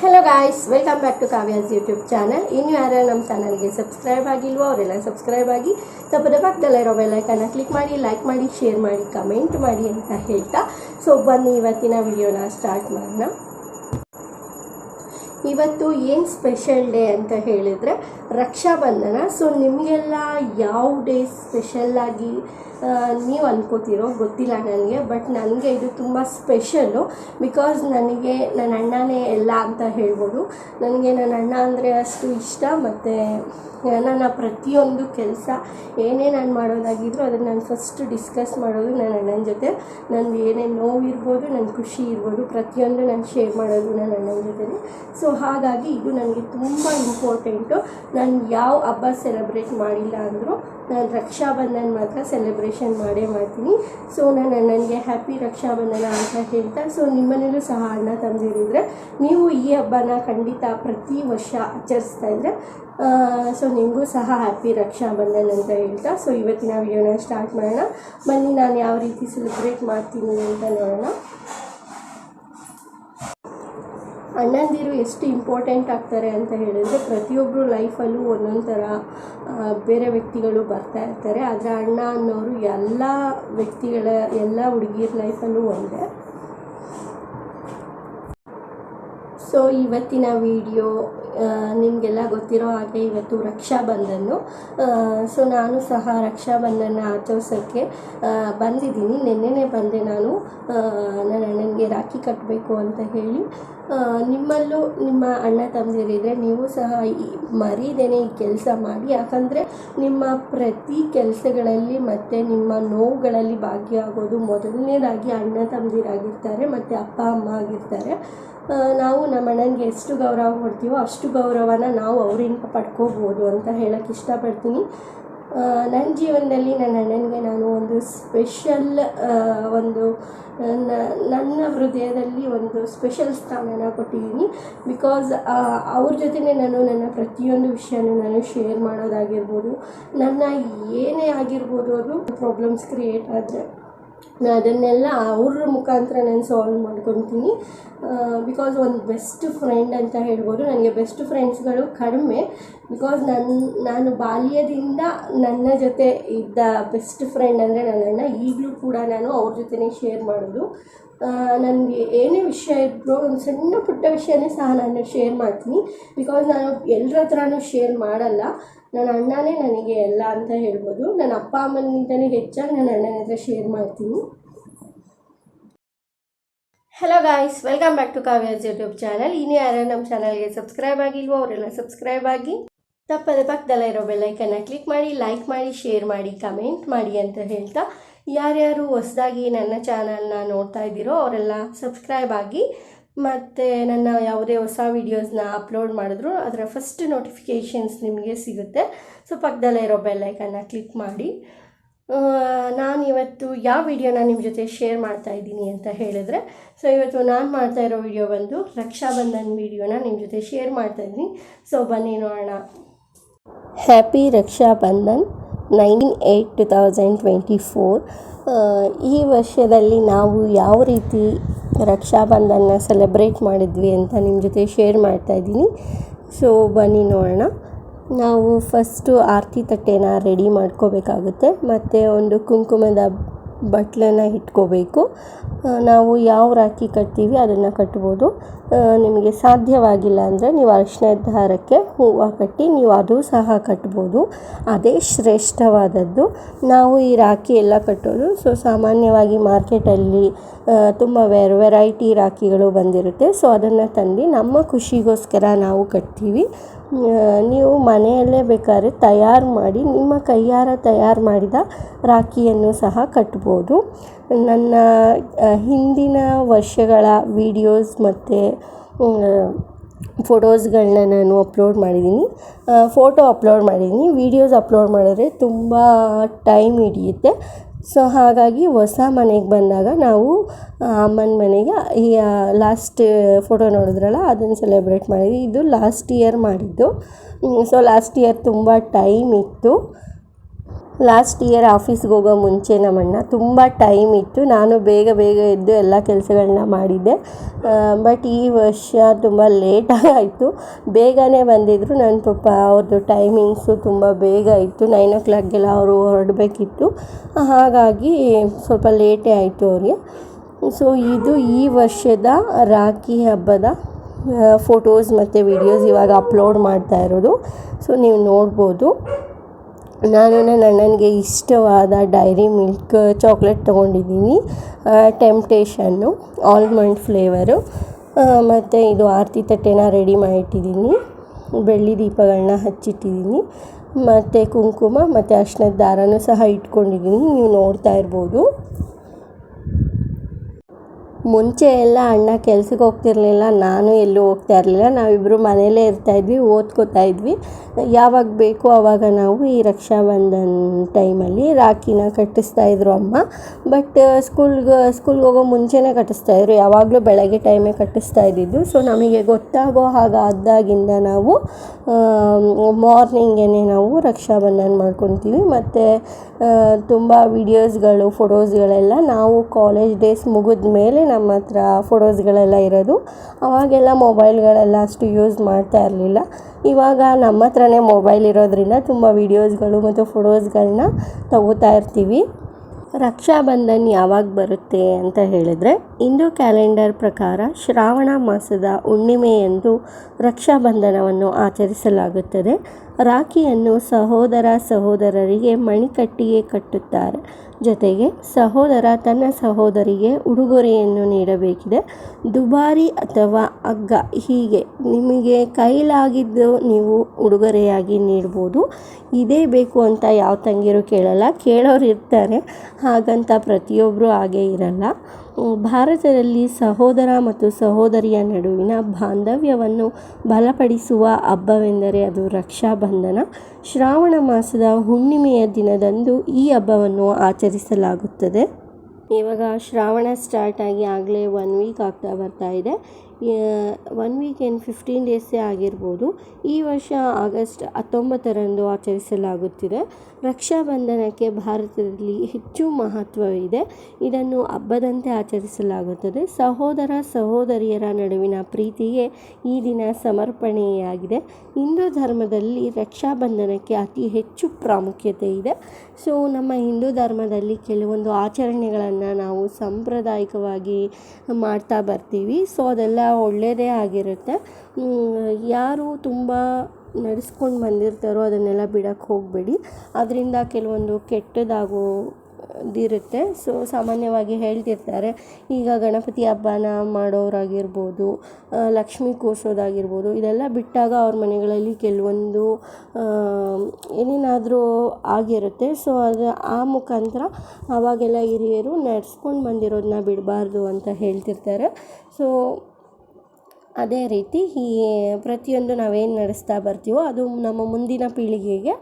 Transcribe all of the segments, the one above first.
Hello guys welcome back to Kavya's YouTube channel ಇನ್ನು ಯಾರು ನಮ್ಮ ಚಾನಲ್ಗೆ ಸಬ್ಸ್ಕ್ರೈಬ್ ಆಗಿಲ್ವೋ, ಅವರೆಲ್ಲ ಸಬ್ಸ್ಕ್ರೈಬ್ ಆಗಿ ತಪ್ಪದ ಪಕ್ಕದಲ್ಲಿರೋ ಬೆಲ್ಲೈಕನ್ನ ಕ್ಲಿಕ್ ಮಾಡಿ ಲೈಕ್ ಮಾಡಿ ಶೇರ್ ಮಾಡಿ ಕಮೆಂಟ್ ಮಾಡಿ ಅಂತ ಹೇಳ್ತಾ. ಸೊ ಬನ್ನಿ ಇವತ್ತಿನ ವಿಡಿಯೋನ ಸ್ಟಾರ್ಟ್ ಮಾಡೋಣ. ಇವತ್ತು ಏನು ಸ್ಪೆಷಲ್ ಡೇ ಅಂತ ಹೇಳಿದರೆ ರಕ್ಷಾಬಂಧನ. ಸೊ ನಿಮಗೆಲ್ಲ ಯಾವ ಡೇ ಸ್ಪೆಷಲ್ಲಾಗಿ ನೀವು ಅನ್ಕೋತಿರೋ ಗೊತ್ತಿಲ್ಲ ನನಗೆ ಬಟ್ ನನಗೆ ಇದು ತುಂಬ ಸ್ಪೆಷಲ್ಲು ಬಿಕಾಸ್ ನನಗೆ ನನ್ನ ಅಣ್ಣನೇ ಎಲ್ಲ ಅಂತ ಹೇಳ್ಬೋದು. ನನಗೆ ನನ್ನ ಅಣ್ಣ ಅಂದರೆ ಅಷ್ಟು ಇಷ್ಟ, ಮತ್ತು ನನ್ನ ಪ್ರತಿಯೊಂದು ಕೆಲಸ ಏನೇ ನಾನು ಮಾಡೋದಾಗಿದ್ರೂ ಅದನ್ನು ನಾನು ಫಸ್ಟ್ ಡಿಸ್ಕಸ್ ಮಾಡೋದು ನನ್ನ ಅಣ್ಣನ ಜೊತೆ. ನಂದು ಏನೇ ನೋವು ಇರ್ಬೋದು ನನ್ನ ಖುಷಿ ಇರ್ಬೋದು, ಪ್ರತಿಯೊಂದು ನಾನು ಶೇರ್ ಮಾಡೋದು ನನ್ನ ಅಣ್ಣನ ಜೊತೆ ಸೊ ಹಾಗಾಗಿ ಇದು ನನಗೆ ತುಂಬ ಇಂಪಾರ್ಟೆಂಟು ನಾನು ಯಾವ ಹಬ್ಬ ಸೆಲೆಬ್ರೇಟ್ ಮಾಡಿಲ್ಲ ಅಂದರೂ ನಾನು ರಕ್ಷಾಬಂಧನ್ ಮಾತ್ರ ಸೆಲೆಬ್ರೇಷನ್ ಮಾಡೇ ಮಾಡ್ತೀನಿ. ಸೊ ನಾನು ನನಗೆ ಹ್ಯಾಪಿ ರಕ್ಷಾಬಂಧನ ಅಂತ ಹೇಳ್ತಾ ಸೊ ನಿಮ್ಮನೇಲೂ ಸಹ ಅಣ್ಣ ತಂದಿರಿದ್ರೆ ನೀವು ಈ ಹಬ್ಬನ ಖಂಡಿತ ಪ್ರತಿ ವರ್ಷ ಆಚರಿಸ್ತಾ ಇದ್ದರೆ ಸೊ ನಿಮಗೂ ಸಹ ಹ್ಯಾಪಿ ರಕ್ಷಾ ಬಂಧನ್ ಅಂತ ಹೇಳ್ತಾ ಸೊ ಇವತ್ತಿನ ವಿಡಿಯೋನ ಸ್ಟಾರ್ಟ್ ಮಾಡೋಣ. ಬನ್ನಿ, ನಾನು ಯಾವ ರೀತಿ ಸೆಲೆಬ್ರೇಟ್ ಮಾಡ್ತೀನಿ ಅಂತ ನೋಡೋಣ. ಅಣ್ಣಂದಿರು ಎಷ್ಟು ಇಂಪಾರ್ಟೆಂಟ್ ಆಗ್ತಾರೆ ಅಂತ ಹೇಳಿದರೆ ಪ್ರತಿಯೊಬ್ಬರು ಲೈಫಲ್ಲೂ ಒಂದೊಂದು ಥರ ಬೇರೆ ವ್ಯಕ್ತಿಗಳು ಬರ್ತಾ ಇರ್ತಾರೆ. ಆದರೆ ಅಣ್ಣ ಅನ್ನೋರು ಎಲ್ಲ ವ್ಯಕ್ತಿಗಳ, ಎಲ್ಲ ಹುಡುಗಿಯರ ಲೈಫಲ್ಲೂ ಒಂದೇ. ಸೊ ಇವತ್ತಿನ ವಿಡಿಯೋ ನಿಮಗೆಲ್ಲ ಗೊತ್ತಿರೋ ಹಾಗೆ ಇವತ್ತು ರಕ್ಷಾ ಬಂಧನ್ನು ಸೊ ನಾನು ಸಹ ರಕ್ಷಾಬಂಧನ ಆಚರಿಸೋಕ್ಕೆ ಆ, ಬಂದಿದ್ದೀನಿ. ನಿನ್ನೆನೇ ಬಂದೆ ನಾನು. ನನ್ನ ಅಣ್ಣನಿಗೆ ರಾಖಿ ಕಟ್ಟಬೇಕು ಅಂತ ಹೇಳಿ. ನಿಮ್ಮಲ್ಲೂ ನಿಮ್ಮ ಅಣ್ಣ ತಮ್ಮದಿರಿದ್ರೆ ನೀವು ಸಹ ಮರೀದೇನೆ ಈ ಕೆಲಸ ಮಾಡಿ. ಯಾಕಂದರೆ ನಿಮ್ಮ ಪ್ರತಿ ಕೆಲಸಗಳಲ್ಲಿ ಮತ್ತು ನಿಮ್ಮ ನೋವುಗಳಲ್ಲಿ ಭಾಗಿಯಾಗೋದು ಮೊದಲನೇದಾಗಿ ಅಣ್ಣ ತಮ್ಮದಿರಾಗಿರ್ತಾರೆ ಮತ್ತು ಅಪ್ಪ ಅಮ್ಮ ಆಗಿರ್ತಾರೆ. ನಾವು ನಮ್ಮ ಅಣ್ಣನಿಗೆ ಎಷ್ಟು ಗೌರವ ಕೊಡ್ತೀವೋ ಅಷ್ಟು ಗೌರವನ ನಾವು ಅವರಿಂದ ಪಡ್ಕೋಬೋದು ಅಂತ ಹೇಳಕ್ಕೆ ಇಷ್ಟಪಡ್ತೀನಿ. ನನ್ನ ಜೀವನದಲ್ಲಿ ನನ್ನ ಅಣ್ಣನಿಗೆ ನಾನು ಒಂದು ಸ್ಪೆಷಲ್ ಒಂದು ನನ್ನ ಹೃದಯದಲ್ಲಿ ಒಂದು ಸ್ಪೆಷಲ್ ಸ್ಥಾನನ ಕೊಟ್ಟಿದ್ದೀನಿ. ಬಿಕಾಸ್ ಅವ್ರ ಜೊತೆನೇ ನಾನು ನನ್ನ ಪ್ರತಿಯೊಂದು ವಿಷಯನೂ ನಾನು ಶೇರ್ ಮಾಡೋದಾಗಿರ್ಬೋದು. ನನ್ನ ಏನೇ ಆಗಿರ್ಬೋದು ಅದು ಪ್ರಾಬ್ಲಮ್ಸ್ ಕ್ರಿಯೇಟ್ ಆದರೆ. ನಾನು ಅದನ್ನೆಲ್ಲ ಅವ್ರ ಮುಖಾಂತರ ನಾನು ಸಾಲ್ವ್ ಮಾಡ್ಕೊತೀನಿ. ಬಿಕಾಸ್ ಒಂದು ಬೆಸ್ಟ್ ಫ್ರೆಂಡ್ ಅಂತ ಹೇಳ್ಬೋದು. ನನಗೆ ಬೆಸ್ಟ್ ಫ್ರೆಂಡ್ಸ್ಗಳು ಕಡಿಮೆ. ಬಿಕಾಸ್ ನನ್ನ ನಾನು ಬಾಲ್ಯದಿಂದ ನನ್ನ ಜೊತೆ ಇದ್ದ ಬೆಸ್ಟ್ ಫ್ರೆಂಡ್ ಅಂದರೆ ನನ್ನ ಅಣ್ಣ. ಈಗಲೂ ಕೂಡ ನಾನು ಅವ್ರ ಜೊತೆನೇ ಶೇರ್ ಮಾಡೋದು. ನನಗೆ ಏನೇ ವಿಷಯ ಇದ್ದರೂ ಒಂದು ಸಣ್ಣ ಪುಟ್ಟ ವಿಷಯನೇ ಸಹ ನಾನು ಶೇರ್ ಮಾಡ್ತೀನಿ. ಬಿಕಾಸ್ ನಾನು ಎಲ್ಲರ ಹತ್ರನೂ ಶೇರ್ ಮಾಡಲ್ಲ. ನನ್ನ ಅಣ್ಣನೇ ನನಗೆ ಎಲ್ಲ ಅಂತ ಹೇಳ್ಬೋದು. ನನ್ನ ಅಪ್ಪ ಅಮ್ಮನಿಂದನೇ ಹೆಚ್ಚಾಗಿ ನನ್ನ ಅಣ್ಣನ ಹತ್ರ ಶೇರ್ ಮಾಡ್ತೀನಿ. Hello guys welcome back to Kavya's YouTube channel ಇನ್ನು ಯಾರು ನಮ್ಮ ಚಾನಲ್ಗೆ ಸಬ್ಸ್ಕ್ರೈಬ್ ಆಗಿಲ್ವೋ ಅವರೆಲ್ಲ ಸಬ್ಸ್ಕ್ರೈಬ್ ಆಗಿ, ತಪ್ಪದೆ ಪಕ್ಕದಲ್ಲೇ ಇರೋ ಬೆಲ್ಲೈಕನ್ನ ಕ್ಲಿಕ್ ಮಾಡಿ ಲೈಕ್ ಮಾಡಿ ಶೇರ್ ಮಾಡಿ ಕಮೆಂಟ್ ಮಾಡಿ ಅಂತ ಹೇಳ್ತಾ, ಯಾರ್ಯಾರು ಹೊಸದಾಗಿ ನನ್ನ ಚಾನಲ್ನ ನೋಡ್ತಾ ಇದ್ದೀರೋ ಅವರೆಲ್ಲ ಸಬ್ಸ್ಕ್ರೈಬ್ ಆಗಿ ಮತ್ತು ನನ್ನ ಯಾವುದೇ ಹೊಸ ವೀಡಿಯೋಸ್ನ ಅಪ್ಲೋಡ್ ಮಾಡಿದ್ರು, ಅದರ ಫಸ್ಟ್ ನೋಟಿಫಿಕೇಷನ್ಸ್ ನಿಮಗೆ ಸಿಗುತ್ತೆ. ಸೊ ಪಕ್ಕದಲ್ಲೇ ಇರೋ ಬೆಲ್ಲೈಕನ್ನ ಕ್ಲಿಕ್ ಮಾಡಿ. ನಾನು ಇವತ್ತು ಯಾವ ವಿಡಿಯೋನ ನಿಮ್ಮ ಜೊತೆ ಶೇರ್ ಮಾಡ್ತಾ ಇದ್ದೀನಿ ಅಂತ ಹೇಳಿದ್ರೆ ಸೊ ಇವತ್ತು ನಾನು ಮಾಡ್ತಾ ಇರೋ ವಿಡಿಯೋ ಬಂದು ರಕ್ಷಾಬಂಧನ್ ವಿಡಿಯೋನ ನಿಮ್ಮ ಜೊತೆ ಶೇರ್ ಮಾಡ್ತಾ ಇದ್ದೀನಿ. ಸೊ ಬನ್ನಿ ನೋಡೋಣ. Happy Rakshabandhan. Nineteen eight two thousand twenty four ಈ ವರ್ಷದಲ್ಲಿ ನಾವು ಯಾವ ರೀತಿ ರಕ್ಷಾಬಂಧನ ಸೆಲೆಬ್ರೇಟ್ ಮಾಡಿದ್ವಿ ಅಂತ ನಿಮ್ಮ ಜೊತೆ ಶೇರ್ ಮಾಡ್ತಾ ಇದ್ದೀನಿ. ಸೊ ಬನ್ನಿ ನೋಡೋಣ. ನಾವು ಫಸ್ಟು ಆರತಿ ತಟ್ಟೆನ ರೆಡಿ ಮಾಡ್ಕೋಬೇಕಾಗುತ್ತೆ. ಮತ್ತು ಒಂದು ಕುಂಕುಮದ ಬಟ್ಲನ್ನು ಇಟ್ಕೋಬೇಕು. ನಾವು ಯಾವ ರಾಖಿ ಕಟ್ತೀವಿ ಅದನ್ನು ಕಟ್ಬೋದು. ನಿಮಗೆ ಸಾಧ್ಯವಾಗಿಲ್ಲ ಅಂದರೆ ನೀವು ಅರಿಶಿಣದ ದಾರಕ್ಕೆ ಹೂವು ಕಟ್ಟಿ ನೀವು ಅದು ಸಹ ಕಟ್ಬೋದು. ಅದೇ ಶ್ರೇಷ್ಠವಾದದ್ದು. ನಾವು ಈ ರಾಖಿ ಎಲ್ಲ ಕಟ್ಟೋದು ಸೊ ಸಾಮಾನ್ಯವಾಗಿ ಮಾರ್ಕೆಟಲ್ಲಿ ತುಂಬ ವೆರ್, ವೆರೈಟಿ ರಾಖಿಗಳು ಬಂದಿರುತ್ತೆ. ಸೊ ಅದನ್ನು ತಂದು ನಮ್ಮ ಖುಷಿಗೋಸ್ಕರ ನಾವು ಕಟ್ತೀವಿ. ನೀವು ಮನೆಯಲ್ಲೇ ಬೇಕಾದ್ರೆ ತಯಾರು ಮಾಡಿ, ನಿಮ್ಮ ಕೈಯಾರ ತಯಾರು ಮಾಡಿದ ರಾಖಿಯನ್ನು ಸಹ ಕಟ್ಬೋದು. ನನ್ನ ಹಿಂದಿನ ವರ್ಷಗಳ ವೀಡಿಯೋಸ್ ಮತ್ತು ಫೋಟೋಸ್ಗಳನ್ನ ನಾನು ಅಪ್ಲೋಡ್ ಮಾಡಿದ್ದೀನಿ. ಫೋಟೋ ಅಪ್ಲೋಡ್ ಮಾಡಿದ್ದೀನಿ. ವೀಡಿಯೋಸ್ ಅಪ್ಲೋಡ್ ಮಾಡಿದ್ರೆ ತುಂಬ ಟೈಮ್ ಹಿಡಿಯುತ್ತೆ. ಸೊ ಹಾಗಾಗಿ ಹೊಸ ಮನೆಗೆ ಬಂದಾಗ ನಾವು ಅಮ್ಮನ ಮನೆಗೆ ಈ ಲಾಸ್ಟ್ ಫೋಟೋ ನೋಡಿದ್ರಲ್ಲ, ಅದನ್ನು ಸೆಲೆಬ್ರೇಟ್ ಮಾಡಿದ್ವಿ. ಇದು ಲಾಸ್ಟ್ ಇಯರ್ ಮಾಡಿದ್ದು. ಸೊ ಲಾಸ್ಟ್ ಇಯರ್ ತುಂಬ ಟೈಮ್ ಇತ್ತು. ಲಾಸ್ಟ್ ಇಯರ್ ಆಫೀಸ್ಗೆ ಹೋಗೋ ಮುಂಚೆ ನಮ್ಮಣ್ಣ ತುಂಬ ಟೈಮ್ ಇತ್ತು. ನಾನು ಬೇಗ ಬೇಗ ಎದ್ದು ಎಲ್ಲ ಕೆಲಸಗಳನ್ನ ಮಾಡಿದ್ದೆ. ಬಟ್ ಈ ವರ್ಷ ತುಂಬ ಲೇಟ್ ಆಯಿತು. ಬೇಗನೆ ಬಂದಿದ್ದರು ನನ್ನ ಪಪ್ಪ ಅವ್ರದ್ದು ಟೈಮಿಂಗ್ಸು ತುಂಬ ಬೇಗ ಇತ್ತು. ನೈನ್ ಓ ಕ್ಲಾಕ್ಗೆಲ್ಲ ಅವರು ಹೊರಡಬೇಕಿತ್ತು. ಹಾಗಾಗಿ ಸ್ವಲ್ಪ ಲೇಟೇ ಆಯಿತು ಅವ್ರಿಗೆ. ಸೊ ಇದು ಈ ವರ್ಷದ ರಾಖಿ ಹಬ್ಬದ ಫೋಟೋಸ್ ಮತ್ತು ವಿಡಿಯೋಸ್ ಇವಾಗ ಅಪ್ಲೋಡ್ ಮಾಡ್ತಾ ಇರೋದು. ಸೊ ನೀವು ನೋಡ್ಬೋದು. ನಾನು ನನ್ನ ಅಣ್ಣನಿಗೆ ಇಷ್ಟವಾದ ಡೈರಿ ಮಿಲ್ಕ್ ಚಾಕ್ಲೇಟ್ ತೊಗೊಂಡಿದ್ದೀನಿ ಟೆಂಪ್ಟೇಷನ್ನು, ಆಲ್ಮಂಡ್ ಫ್ಲೇವರು ಮತ್ತು ಇದು ಆರತಿ ತಟ್ಟೆನ ರೆಡಿ ಮಾಡಿಟ್ಟಿದ್ದೀನಿ, ಬೆಳ್ಳಿ ದೀಪಗಳನ್ನ ಹಚ್ಚಿಟ್ಟಿದ್ದೀನಿ, ಮತ್ತು ಕುಂಕುಮ, ಮತ್ತು ಅರ್ಶಿನದ ದಾರನೂ ಸಹ ಇಟ್ಕೊಂಡಿದ್ದೀನಿ, ನೀವು ನೋಡ್ತಾ ಇರ್ಬೋದು. ಮುಂಚೆ ಎಲ್ಲ ಅಣ್ಣ ಕೆಲ್ಸಕ್ಕೆ ಹೋಗ್ತಿರ್ಲಿಲ್ಲ, ನಾನು ಎಲ್ಲೂ ಹೋಗ್ತಾ ಇರಲಿಲ್ಲ. ನಾವಿಬ್ಬರು ಮನೆಯಲ್ಲೇ ಇರ್ತಾಯಿದ್ವಿ ಓದ್ಕೋತಾ ಇದ್ವಿ. ಯಾವಾಗ ಬೇಕು ಆವಾಗ ನಾವು ಈ ರಕ್ಷಾ ಬಂಧನ್ ಟೈಮಲ್ಲಿ ರಾಖಿನ ಕಟ್ಟಿಸ್ತಾ ಇದ್ರು ಅಮ್ಮ. ಬಟ್ ಸ್ಕೂಲ್ಗೆ ಸ್ಕೂಲ್ಗೆ ಹೋಗೋ ಮುಂಚೆನೇ ಕಟ್ಟಿಸ್ತಾ ಇದ್ರು. ಯಾವಾಗಲೂ ಬೆಳಗ್ಗೆ ಟೈಮೇ ಕಟ್ಟಿಸ್ತಾ ಇದ್ದಿದ್ದು. ಸೊ ನಮಗೆ ಗೊತ್ತಾಗೋ ಹಾಗಾದಾಗಿಂದ ನಾವು ಮಾರ್ನಿಂಗೇ ನಾವು ರಕ್ಷಾಬಂಧನ್ ಮಾಡ್ಕೊತೀವಿ. ಮತ್ತು ತುಂಬ ವಿಡಿಯೋಸ್ಗಳು ಫೋಟೋಸ್ಗಳೆಲ್ಲ ನಾವು ಕಾಲೇಜ್ ಡೇಸ್ ಮುಗಿದ ಮೇಲೆ ನಮ್ಮ ಹತ್ರ ಫೋಟೋಸ್ಗಳೆಲ್ಲ ಇರೋದು. ಅವಾಗೆಲ್ಲ ಮೊಬೈಲ್ಗಳೆಲ್ಲ ಅಷ್ಟು ಯೂಸ್ ಮಾಡ್ತಾ ಇರಲಿಲ್ಲ. ಇವಾಗ ನಮ್ಮ ಹತ್ರನೇ ಮೊಬೈಲ್ ಇರೋದ್ರಿಂದ ತುಂಬ ವೀಡಿಯೋಸ್ಗಳು ಮತ್ತು ಫೋಟೋಸ್ಗಳನ್ನ ತಗೋತಾ ಇರ್ತೀವಿ. ರಕ್ಷಾಬಂಧನ್ ಯಾವಾಗ ಬರುತ್ತೆ ಅಂತ ಹೇಳಿದ್ರೆ, ಹಿಂದೂ ಕ್ಯಾಲೆಂಡರ್ ಪ್ರಕಾರ ಶ್ರಾವಣ ಮಾಸದ ಹುಣ್ಣಿಮೆಯಂದು ರಕ್ಷಾಬಂಧನವನ್ನು ಆಚರಿಸಲಾಗುತ್ತದೆ. ರಾಖಿಯನ್ನು ಸಹೋದರ ಸಹೋದರರಿಗೆ ಮಣಿಕಟ್ಟಿಗೆ ಕಟ್ಟುತ್ತಾರೆ. ಜೊತೆಗೆ ಸಹೋದರ ತನ್ನ ಸಹೋದರಿಗೆ ಉಡುಗೊರೆಯನ್ನು ನೀಡಬೇಕಿದೆ. ದುಬಾರಿ ಅಥವಾ ಅಗ್ಗ ಹೀಗೆ ನಿಮಗೆ ಕೈಲಾಗಿದ್ದು ನೀವು ಉಡುಗೊರೆಯಾಗಿ ನೀಡ್ಬೋದು. ಇದೇ ಬೇಕು ಅಂತ ಯಾವ ತಂಗಿರು ಕೇಳಲ್ಲ ಕೇಳೋರು ಇರ್ತಾರೆ ಹಾಗಂತ ಪ್ರತಿಯೊಬ್ಬರು ಹಾಗೆ ಇರಲ್ಲ. ಭಾರತದಲ್ಲಿ ಸಹೋದರ ಮತ್ತು ಸಹೋದರಿಯ ನಡುವಿನ ಬಾಂಧವ್ಯವನ್ನು ಬಲಪಡಿಸುವ ಹಬ್ಬವೆಂದರೆ ಅದು ರಕ್ಷಾಬಂಧನ. ಶ್ರಾವಣ ಮಾಸದ ಹುಣ್ಣಿಮೆಯ ದಿನದಂದು ಈ ಹಬ್ಬವನ್ನು ಆಚರಿಸಲಾಗುತ್ತದೆ. ಇವಾಗ ಶ್ರಾವಣ ಸ್ಟಾರ್ಟ್ ಆಗಿ ಆಗಲೇ ಒನ್ ವೀಕ್ ಆಗ್ತಾ ಬರ್ತಾ ಇದೆ. ಒನ್ ವೀಕ್ ಏನು ಫಿಫ್ಟೀನ್ ಡೇಸೇ ಆಗಿರ್ಬೋದು. ಈ ವರ್ಷ ಆಗಸ್ಟ್ ಹತ್ತೊಂಬತ್ತರಂದು ಆಚರಿಸಲಾಗುತ್ತಿದೆ. ರಕ್ಷಾಬಂಧನಕ್ಕೆ ಭಾರತದಲ್ಲಿ ಹೆಚ್ಚು ಮಹತ್ವವಿದೆ. ಇದನ್ನು ಹಬ್ಬದಂತೆ ಆಚರಿಸಲಾಗುತ್ತದೆ. ಸಹೋದರ ಸಹೋದರಿಯರ ನಡುವಿನ ಪ್ರೀತಿಗೆ ಈ ದಿನ ಸಮರ್ಪಣೆಯಾಗಿದೆ. ಹಿಂದೂ ಧರ್ಮದಲ್ಲಿ ರಕ್ಷಾಬಂಧನಕ್ಕೆ ಅತಿ ಹೆಚ್ಚು ಪ್ರಾಮುಖ್ಯತೆ ಇದೆ. ಸೊ ನಮ್ಮ ಹಿಂದೂ ಧರ್ಮದಲ್ಲಿ ಕೆಲವೊಂದು ಆಚರಣೆಗಳನ್ನು ನಾವು ಸಾಂಪ್ರದಾಯಿಕವಾಗಿ ಮಾಡ್ತಾ ಬರ್ತೀವಿ. ಸೊ ಅದೆಲ್ಲ ಒಳ್ಳೆಯದೇ ಆಗಿರುತ್ತೆ. ಯಾರು ತುಂಬ ನಡೆಸ್ಕೊಂಡು ಬಂದಿರ್ತಾರೋ ಅದನ್ನೆಲ್ಲ ಬಿಡೋಕ್ಕೆ ಹೋಗಬೇಡಿ. ಅದರಿಂದ ಕೆಲವೊಂದು ಕೆಟ್ಟದಾಗೋ ದಿರುತ್ತೆ ಸೊ, ಸಾಮಾನ್ಯವಾಗಿ ಹೇಳ್ತಿರ್ತಾರೆ, ಈಗ ಗಣಪತಿ ಹಬ್ಬನ ಮಾಡೋರಾಗಿರ್ಬೋದು ಲಕ್ಷ್ಮಿ ಕೂರಿಸೋದಾಗಿರ್ಬೋದು, ಇದೆಲ್ಲ ಬಿಟ್ಟಾಗ ಅವ್ರ ಮನೆಗಳಲ್ಲಿ ಕೆಲವೊಂದು ಏನೇನಾದರೂ ಆಗಿರುತ್ತೆ. ಸೊ, ಅದು, ಆ ಮುಖಾಂತರ ಆವಾಗೆಲ್ಲ ಹಿರಿಯರು ನಡೆಸ್ಕೊಂಡು ಬಂದಿರೋದನ್ನ ಬಿಡಬಾರ್ದು ಅಂತ ಹೇಳ್ತಿರ್ತಾರೆ. ಸೊ ಅದೇ ರೀತಿ ಈ ಪ್ರತಿಯೊಂದು ನಾವೇನು ನಡೆಸ್ತಾ ಬರ್ತೀವೋ ಅದು ನಮ್ಮ ಮುಂದಿನ ಪೀಳಿಗೆಗೆ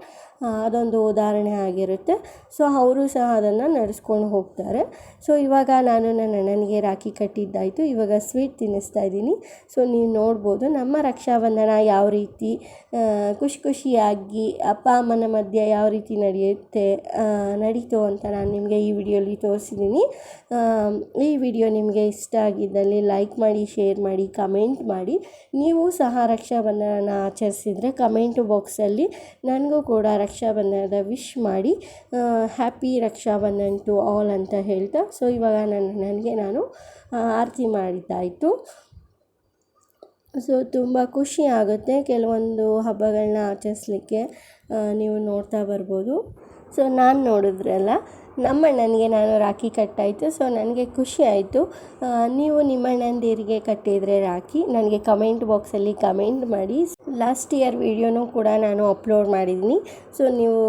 ಅದೊಂದು ಉದಾಹರಣೆ ಆಗಿರುತ್ತೆ. ಸೊ ಅವರು ಸಹ ಅದನ್ನು ನಡೆಸ್ಕೊಂಡು ಹೋಗ್ತಾರೆ. ಸೊ ಇವಾಗ ನಾನು ನನ್ನ ಅಣ್ಣನಿಗೆ ರಾಖಿ ಕಟ್ಟಿದ್ದಾಯಿತು. ಇವಾಗ ಸ್ವೀಟ್ ತಿನ್ನಿಸ್ತಾ ಇದ್ದೀನಿ. ಸೊ ನೀವು ನೋಡ್ಬೋದು ನಮ್ಮ ರಕ್ಷಾಬಂಧನ ಯಾವ ರೀತಿ ಖುಷಿ ಖುಷಿಯಾಗಿ ಅಪ್ಪ, ಅಮ್ಮನ ಮಧ್ಯೆ ಯಾವ ರೀತಿ ನಡೆಯುತ್ತೆ ನಡೀತು ಅಂತ ನಾನು ನಿಮಗೆ ಈ ವಿಡಿಯೋಲಿ ತೋರಿಸಿದ್ದೀನಿ. ಈ ವಿಡಿಯೋ ನಿಮಗೆ ಇಷ್ಟ ಆಗಿದ್ದಲ್ಲಿ ಲೈಕ್ ಮಾಡಿ, ಶೇರ್ ಮಾಡಿ, ಕಮೆಂಟ್ ಮಾಡಿ. ನೀವು ಸಹ ರಕ್ಷಾಬಂಧನನ ಆಚರಿಸಿದರೆ ಕಮೆಂಟು ಬಾಕ್ಸಲ್ಲಿ ನನಗೂ ಕೂಡ ರಕ್ಷಾಬಂಧನದ ವಿಶ್ ಮಾಡಿ ಹ್ಯಾಪಿ ರಕ್ಷಾಬಂಧನ್ ಟು ಆಲ್ ಅಂತ ಹೇಳ್ತಾ ಸೊ ಇವಾಗ ನನ್ನ, ನನಗೆ ನಾನು ಆರತಿ ಮಾಡಿದ್ದಾಯಿತು. ಸೊ ತುಂಬ ಖುಷಿ ಆಗುತ್ತೆ ಕೆಲವೊಂದು ಹಬ್ಬಗಳನ್ನ ಆಚರಿಸ್ಲಿಕ್ಕೆ ನೀವು ನೋಡ್ತಾ ಬರ್ಬೋದು. ಸೊ ನಾನು ನೋಡಿದ್ರಲ್ಲ ನಮ್ಮಣ್ಣನಿಗೆ ನಾನು ರಾಖಿ ಕಟ್ಟಾಯಿತು ಸೊ ನನಗೆ ಖುಷಿ ಆಯಿತು. ನೀವು ನಿಮ್ಮಣ್ಣಂದಿರಿಗೆ ಕಟ್ಟಿದರೆ ರಾಖಿ, ನನಗೆ ಕಮೆಂಟ್ ಬಾಕ್ಸಲ್ಲಿ ಕಮೆಂಟ್ ಮಾಡಿ. ಲಾಸ್ಟ್ ಇಯರ್ ವಿಡಿಯೋನೂ ಕೂಡ ನಾನು ಅಪ್ಲೋಡ್ ಮಾಡಿದ್ದೀನಿ ಸೊ ನೀವು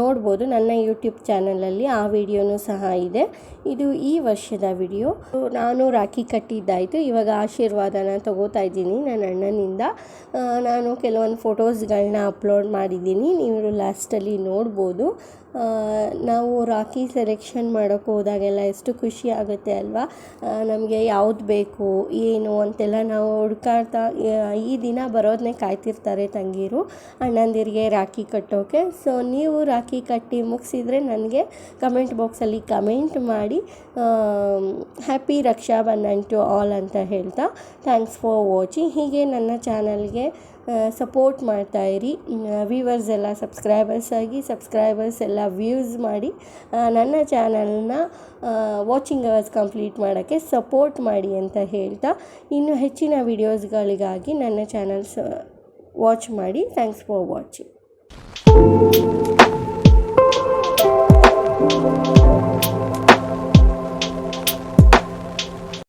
ನೋಡ್ಬೋದು ನನ್ನ ಯೂಟ್ಯೂಬ್ ಚಾನಲಲ್ಲಿ ಆ ವಿಡಿಯೋನೂ ಸಹ ಇದೆ. ಇದು ಈ ವರ್ಷದ ವಿಡಿಯೋ ನಾನು ರಾಖಿ ಕಟ್ಟಿದ್ದಾಯಿತು, ಇವಾಗ ಆಶೀರ್ವಾದನ ತಗೋತಾ ಇದ್ದೀನಿ ನನ್ನ ಅಣ್ಣನಿಂದ. ನಾನು ಕೆಲವೊಂದು ಫೋಟೋಸ್ಗಳನ್ನ ಅಪ್ಲೋಡ್ ಮಾಡಿದ್ದೀನಿ, ನೀವು ಲಾಸ್ಟಲ್ಲಿ ನೋಡ್ಬೋದು. ನಾವು ರಾಖಿ ಸೆಲೆಕ್ಷನ್ ಮಾಡೋಕ್ಕೆ ಹೋದಾಗೆಲ್ಲ ಎಷ್ಟು ಖುಷಿ ಆಗುತ್ತೆ ಅಲ್ವಾ? ನಮಗೆ ಯಾವ್ದು ಬೇಕು, ಏನು ಅಂತೆಲ್ಲ ನಾವು ಹುಡ್ಕಾಡ್ತಾ ಈ ದಿನ ಬರೋದನ್ನೇ ಕಾಯ್ತಿರ್ತಾರೆ ತಂಗೀರು, ಅಣ್ಣಂದಿರಿಗೆ ರಾಖಿ ಕಟ್ಟೋಕೆ. ಸೊ ನೀವು ರಾಖಿ ಕಟ್ಟಿ ಮುಗಿಸಿದರೆ ನನಗೆ ಕಮೆಂಟ್ ಬಾಕ್ಸಲ್ಲಿ ಕಮೆಂಟ್ ಮಾಡಿ ಹ್ಯಾಪಿ ರಕ್ಷಾಬಂಧನ್ ಟು ಆಲ್ ಅಂತ ಹೇಳ್ತಾ ಥ್ಯಾಂಕ್ಸ್ ಫಾರ್ ವಾಚಿಂಗ್ ಹೀಗೆ ನನ್ನ ಚಾನಲ್ಗೆ ಸಪೋರ್ಟ್ ಮಾಡ್ತಾಯಿರಿ ವ್ಯೂವರ್ಸ್ ಎಲ್ಲ ಸಬ್ಸ್ಕ್ರೈಬರ್ಸ್ ಆಗಿ ಸಬ್ಸ್ಕ್ರೈಬರ್ಸ್ ಎಲ್ಲ ವ್ಯೂಸ್ ಮಾಡಿ ನನ್ನ ಚಾನಲ್ನ ವಾಚಿಂಗ್ ಅವರ್ಸ್ ಕಂಪ್ಲೀಟ್ ಮಾಡೋಕ್ಕೆ ಸಪೋರ್ಟ್ ಮಾಡಿ ಅಂತ ಹೇಳ್ತಾ, ಇನ್ನು ಹೆಚ್ಚಿನ ವೀಡಿಯೋಸ್ಗಳಿಗಾಗಿ ನನ್ನ ಚಾನಲ್ಸ್ ವಾಚ್ ಮಾಡಿ. Thanks for watching